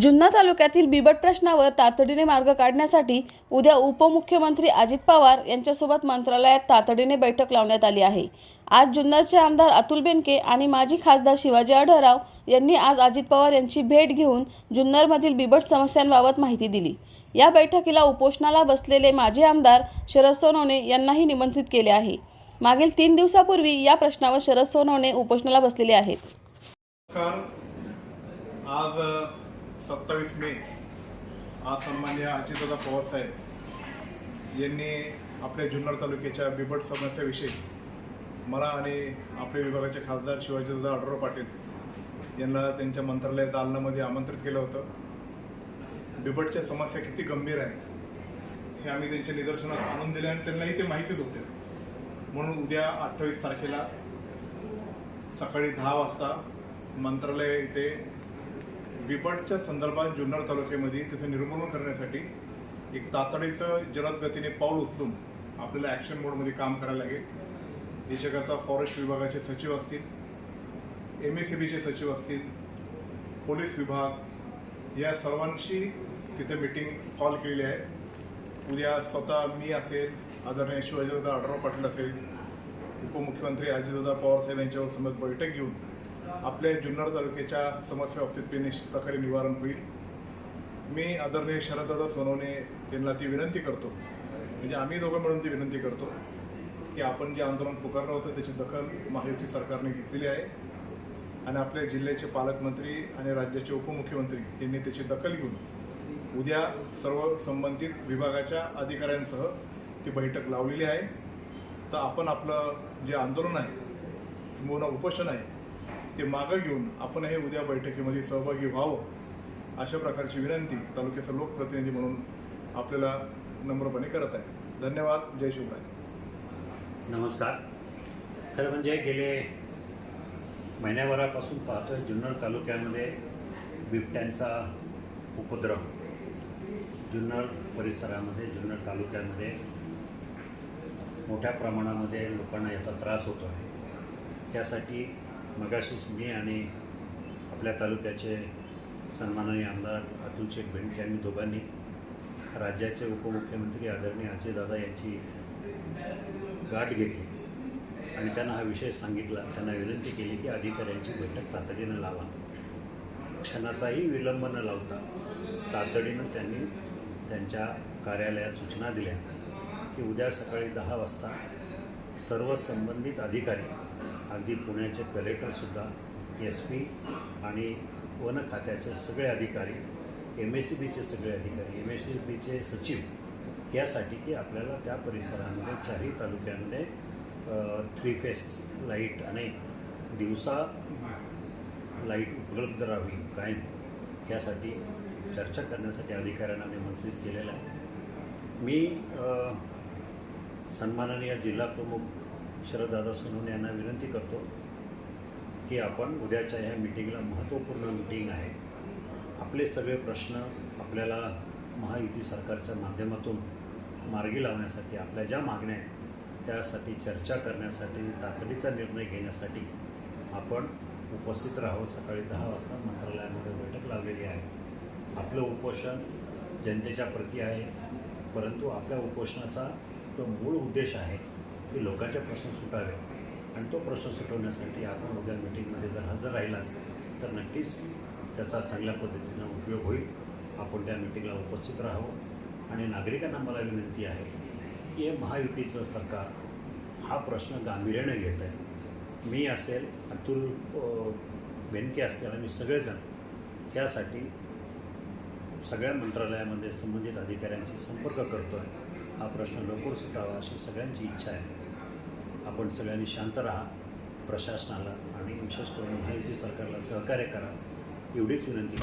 जुन्नर तालुक्यातील बिबट प्रश्नावर तातडीने मार्ग काढण्यासाठी उद्या उपमुख्यमंत्री अजित पवार यांच्यासोबत मंत्रालयात तातडीने बैठक लावण्यात आली आहे. आज जुन्नरचे आमदार अतुल बेनके आणि माजी खासदार शिवाजी आढळराव यांनी आज अजित पवार यांची भेट घेऊन जुन्नरमधील बिबट समस्यांबाबत माहिती दिली. या बैठकीला उपोषणाला बसलेले माजी आमदार शरद सोनवणे यांनाही निमंत्रित केले आहे. मागील तीन दिवसापूर्वी या प्रश्नावर शरद सोनवणे उपोषणाला बसलेले आहेत. आज सत्तावीस मे आज सन्मान्य अजितदादा पवारसाहेब यांनी आपल्या जुन्नर तालुक्याच्या बिबट समस्याविषयी मला आणि आपल्या विभागाचे खासदार शिवाजीदादा आढराव पाटील यांना त्यांच्या मंत्रालय दालनामध्ये आमंत्रित केलं होतं. बिबटच्या समस्या किती गंभीर आहे हे आम्ही त्यांच्या निदर्शनास आणून दिले आणि त्यांनाही ते माहितीच होते. म्हणून उद्या अठ्ठावीस तारखेला सकाळी दहा वाजता मंत्रालय इथे बिबटच्या संदर्भात जुन्नर तालुक्यामध्ये त्याचं निर्मूलन करण्यासाठी एक तातडीचं जलद गतीने पाऊल उचलून आपल्याला ॲक्शन मोडमध्ये काम करायला लागेल. याच्याकरता फॉरेस्ट विभागाचे सचिव असतील एम एस सी बीचे सचिव असतील पोलीस विभाग या सर्वांशी तिथे मीटिंग कॉल केलेली आहे. उद्या स्वतः मी असेल आदरणीय शिवाजीदादा आढराव पाटील असेल उपमुख्यमंत्री अजितदादा पवार साहेब यांच्यावर समज बैठक घेऊन आपल्या जुन्नर तालुक्याच्या समस्या बाबतीत निश्चित प्रकारे निवारण होईल. मी आदरणीय शरददादा सोनवणे यांना ती विनंती करतो. म्हणजे आम्ही दोघं मिळून ती विनंती करतो की आपण जे आंदोलन पुकारलं होतं त्याची दखल महायुती सरकारने घेतलेली आहे. आणि आपल्या जिल्ह्याचे पालकमंत्री आणि राज्याचे उपमुख्यमंत्री यांनी त्याची दखल घेऊन उद्या सर्व संबंधित विभागाच्या अधिकाऱ्यांसह ती बैठक लावलेली आहे. तर आपण आपलं जे आंदोलन आहे किंवा उपोषण आहे ते मागं घेऊन आपण हे उद्या बैठकीमध्ये सहभागी व्हावं अशा प्रकारची विनंती तालुक्याचा लोकप्रतिनिधी म्हणून आपल्याला नम्रपणे करत आहे. धन्यवाद. जय शिवराय. नमस्कार. खरं म्हणजे गेले महिन्याभरापासून पाहतोय जुन्नर तालुक्यामध्ये बिबट्यांचा उपद्रव. जुन्नर परिसरामध्ये जुन्नर तालुक्यामध्ये मोठ्या प्रमाणामध्ये लोकांना याचा त्रास होतो आहे त्यासाठी मगाशीच मी आणि आपल्या तालुक्याचे सन्माननीय आमदार अतुल शेख बेंडके यांनी दोघांनी राज्याचे उपमुख्यमंत्री आदरणीय अजयदादा यांची गाठ घेतली. आणि त्यांना हा विषय सांगितला. त्यांना विनंती केली की अधिकाऱ्यांची बैठक तातडीनं लावा. क्षणाचाही विलंब न लावता तातडीनं त्यांनी त्यांच्या कार्यालयात सूचना दिल्या की उद्या सकाळी दहा वाजता सर्व संबंधित अधिकारी अगदी पुण्याचे कलेक्टरसुद्धा एस पी आणि वन खात्याचे सगळे अधिकारी एम एस सी बीचे सगळे अधिकारी एम एस सी बीचे सचिव यासाठी की आपल्याला त्या परिसरामध्ये चारही तालुक्यांमध्ये थ्री फेस लाइट आणि दिवसा लाइट उपलब्ध राहावी कायम यासाठी चर्चा करण्यासाठी अधिकाऱ्यांना निमंत्रित केलेलं आहे. मी सन्माननीय जिल्हा प्रमुख शरददादा सोनवणे यांना विनंती करतो की आपण उद्याच्या ह्या मिटिंगला महत्त्वपूर्ण मिटिंग आहे. आपले सगळे प्रश्न आपल्याला महायुती सरकारच्या माध्यमातून मार्गी लावण्यासाठी आपल्या ज्या मागण्या आहेत त्यासाठी चर्चा करण्यासाठी तातडीचा निर्णय घेण्यासाठी आपण उपस्थित राहावं. सकाळी दहा वाजता मंत्रालयामध्ये बैठक लावलेली आहे. आपलं उपोषण जनतेच्या प्रती आहे परंतु आपल्या उपोषणाचा तो मूळ उद्देश आहे. की लोकांचे प्रश्न सुटावे. आणि तो प्रश्न सुटवण्यासाठी आपण उद्या मिटिंगमध्ये जर हजर राहिलात तर नक्कीच त्याचा चांगल्या पद्धतीनं उपयोग होईल. आपण त्या मिटिंगला उपस्थित राहावं. आणि नागरिकांना मला विनंती आहे की हे महायुतीचं सरकार हा प्रश्न गांभीर्याने घेत आहे. मी असेल अतुल अ, बेनके असतील आम्ही सगळेजण यासाठी सगळ्या मंत्रालयामध्ये संबंधित अधिकाऱ्यांशी संपर्क करतो आहे हा प्रश्न लवकर सुटावा अशी सगळ्यांची इच्छा आहे. आपण सगळ्यांनी शांत राहा प्रशासनाला आणि विशेष करून महायुती सरकारला सहकार्य करा एवढीच विनंती.